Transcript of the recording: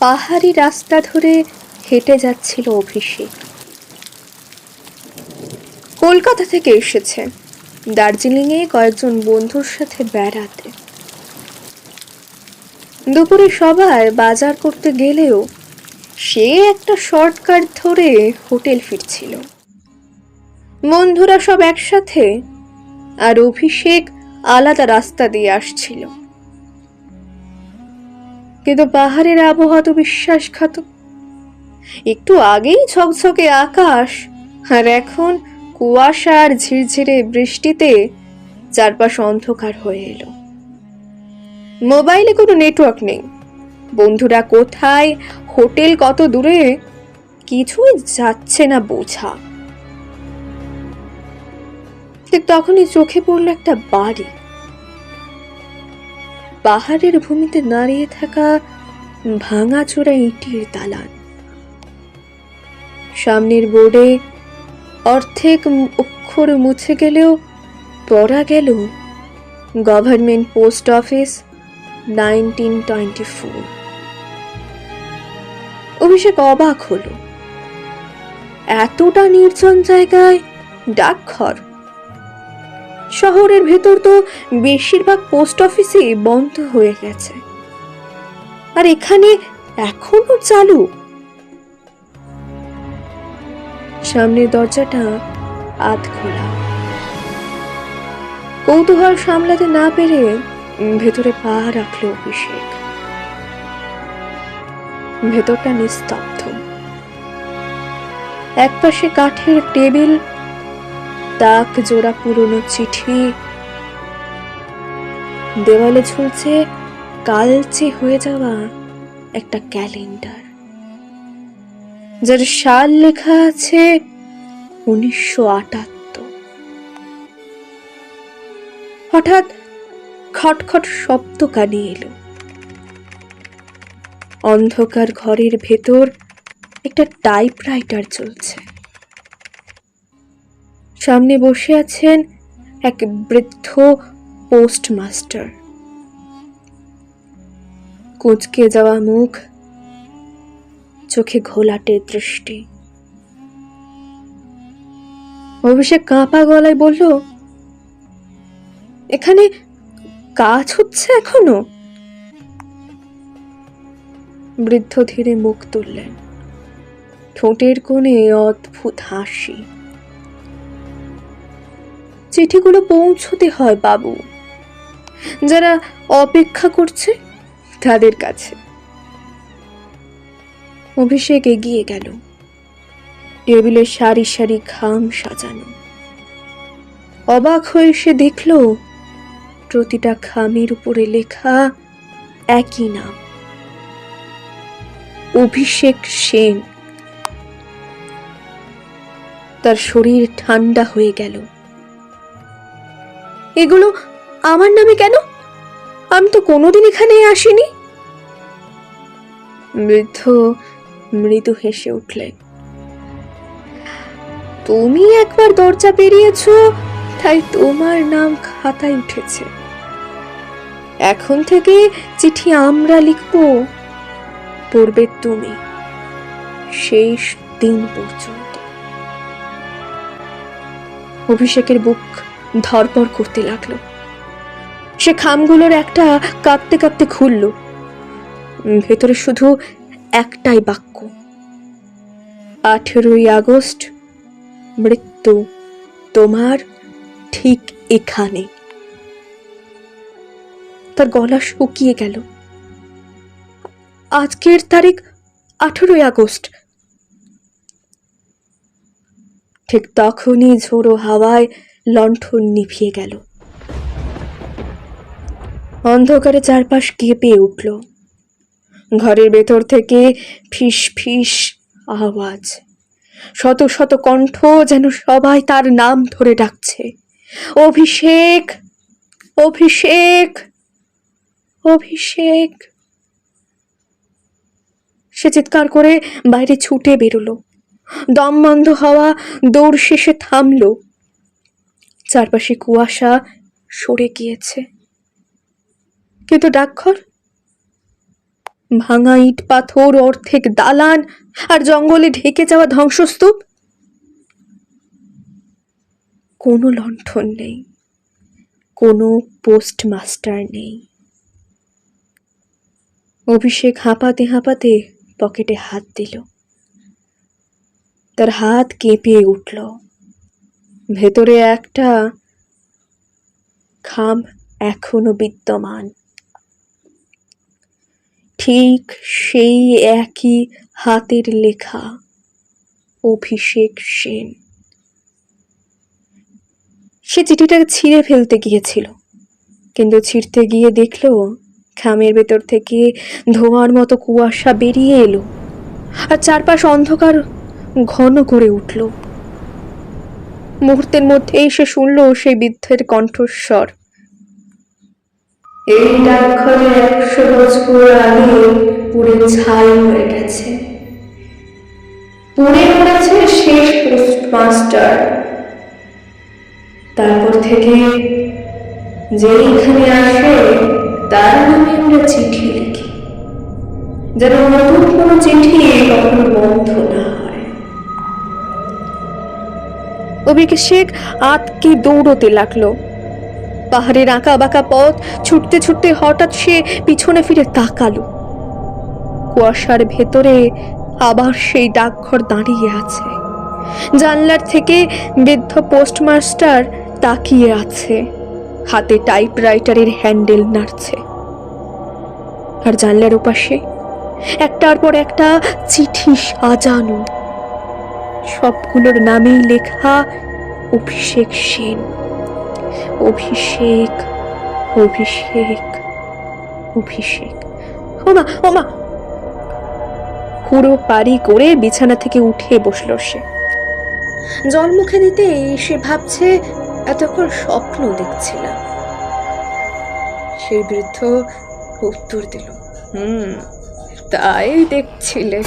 পাহাড়ি রাস্তা ধরে হেঁটে যাচ্ছিল অভিষেক। কলকাতা থেকে এসেছে। দার্জিলিংয়ে কয়েকজন বন্ধুর সাথে বেড়াতে। দুপুরে সবাই বাজার করতে গেলেও সে একটা শর্টকাট ধরে হোটেল ফিরছিল। বন্ধুরা সব একসাথে আর অভিষেক আলাদা রাস্তা দিয়ে আসছিল। কিন্তু পাহাড়ের আবহাওয়া তো বিশ্বাসঘাতক। একটু আগেই ঝকঝকে আকাশ, আর এখন কুয়াশার ঝিরঝিরে বৃষ্টিতে চারপাশ অন্ধকার হয়ে এলো। মোবাইলে কোনো নেটওয়ার্ক নেই। বন্ধুরা কোথায়? হোটেল কত দূরে? কিছুই যাচ্ছে না বোঝা। ঠিক তখনই চোখে পড়ল একটা বাড়ি। পাহাড়ের ভূমিতে দাঁড়িয়ে থাকা ভাঙাচোরা ইটির দালান। সামনের বোর্ডে অর্ধেক অক্ষর মুছে গেলেও পড়া গেল government post office nineteen twenty four. Abhishek অবাক হলো। এতটা নির্জন জায়গায় ডাকঘর? শহরের ভেতর তো বেশিরভাগ পোস্ট অফিসই বন্ধ হয়ে গেছে। আর এখানে এখনও চালু। সামনের দরজাটা আধ খোলা। কৌতূহল সামলাতে না পেরে ভেতরে পা রাখল অভিষেক। ভেতরটা নিস্তব্ধ। একপাশে কাঠের টেবিল তাক জোড়া পুরনো চিঠি। দেওয়ালে ঝুলছে কালচে হয়ে যাওয়া একটা ক্যালেন্ডার। যার সাল লেখা আছে উনিশশো আটাত্তর। হঠাৎ খটখট শব্দ কানে এলো। অন্ধকার ঘরের ভেতর একটা টাইপরাইটার চলছে সামনে বসে আছেন এক বৃদ্ধ পোস্টমাস্টার। কুচকে যাওয়া মুখ, চোখে ঘোলাটে দৃষ্টি। অভিষেক কাঁপা গলায় বলল, এখানে কাজ হচ্ছে এখনও? বৃদ্ধ ধীরে মুখ তুললেন। ঠোঁটের কোণে অদ্ভুত হাসি। চিঠিগুলো পৌঁছতে হয় বাবু। যারা অপেক্ষা করছে তাদের কাছে। অভিষেক এগিয়ে গেল। টেবিলে সারি সারি খাম সাজানো। অবাক হয়ে সে দেখল, প্রতিটা খামের উপরে লেখা একই নাম। অভিষেক সেন। তার শরীর ঠান্ডা হয়ে গেল। এগুলো আমার নামে কেন? আমি তো কোনোদিন এখানে আসিনি। বৃদ্ধ মৃদু হেসে উঠলেন। তুমি একবার দরজা পেরিয়েছ, তাই তোমার নাম খাতায় উঠেছে। এখন থেকে চিঠি আমরা লিখব, পড়বে তুমি, শেষ দিন পর্যন্ত। অভিষেকের বুক ধরপর করতে লাগল। সে খামগুলোর একটা কাঁপতে কাঁপতে খুলল। ভেতরে শুধু একটাই বাক্য। আঠেরোই আগস্ট, মৃত্যু তোমার ঠিক এখানে। তার গলা শুকিয়ে গেল। আজকের তারিখ আঠেরোই আগস্ট ঠিক তখনই ঝোড়ো হাওয়ায় লণ্ঠন নিভিয়ে গেল। অন্ধকারে চারপাশ কেঁপে উঠল। ঘরের ভেতর থেকে ফিস ফিস আওয়াজ। শত শত কণ্ঠ যেন সবাই তার নাম ধরে ডাকছে। অভিষেক! অভিষেক! অভিষেক! সে চিৎকার করে বাইরে ছুটে বেরোলো। দম বন্ধ হওয়া দৌড় শেষে থামলো। চারপাশে কুয়াশা সরে গিয়েছে। কিন্তু ডাকঘর? ভাঙা ইট পাথর, অর্ধেক দালান, আর জঙ্গলে ঢেকে যাওয়া ধ্বংসস্তূপ? কোনো লণ্ঠন নেই। কোনো পোস্টমাস্টার নেই। অভিষেক হাঁপাতে হাঁপাতে পকেটে হাত দিল। তার হাত কেঁপে উঠল। ভেতরে একটা খাম এখনও বিদ্যমান। ঠিক সেই একই হাতের লেখা, অভিষেক সেন। সে চিঠিটা ছিঁড়ে ফেলতে গিয়েছিল, কিন্তু ছিঁড়তে গিয়ে দেখল, খামের ভেতর থেকে ধোঁয়ার মতো কুয়াশা বেরিয়ে এলো, আর চারপাশ অন্ধকার ঘন করে উঠল। মুহূর্তের মধ্যেই সে শুনল সেই বৃদ্ধের কণ্ঠস্বর। এই ডাকঘরে একশো বছর আগে পুড়ে ছাই হয়ে গেছে। পুড়ে মরেছে শেষ পোস্টমাস্টার। তারপর থেকে যে এখানে আসে, তার নামে আমরা চিঠি লিখি। যেন নতুন কোনো চিঠি কখনো বন্ধ অভিষেক আতকে দৌড়তে লাগল? পাহাড়ের আঁকা বাঁকা পথ ছুটতে ছুটতে হঠাৎ সে পিছনে ফিরে তাকালো। কুয়াশার ভেতরে আবার সেই ডাকঘর দাঁড়িয়ে আছে। জানলার থেকে বৃদ্ধ পোস্টমাস্টার তাকিয়ে আছে। হাতে টাইপরাইটারের হ্যান্ডেল নাড়ছে। আর জানলার ওপাশে একটার পর একটা চিঠি সাজানো। সবগুলোর নামেই লেখা অভিষেক সেন। অভিষেক অভিষেক অভিষেক। ওমা ওমা! পুরো পারি করে বিছানা থেকে উঠে বসল সে। জল মুখে দিতে সে ভাবছে এতক্ষণ স্বপ্ন দেখছিলাম। সেই বৃদ্ধ উত্তর দিল, হুম, তাই দেখছিলে।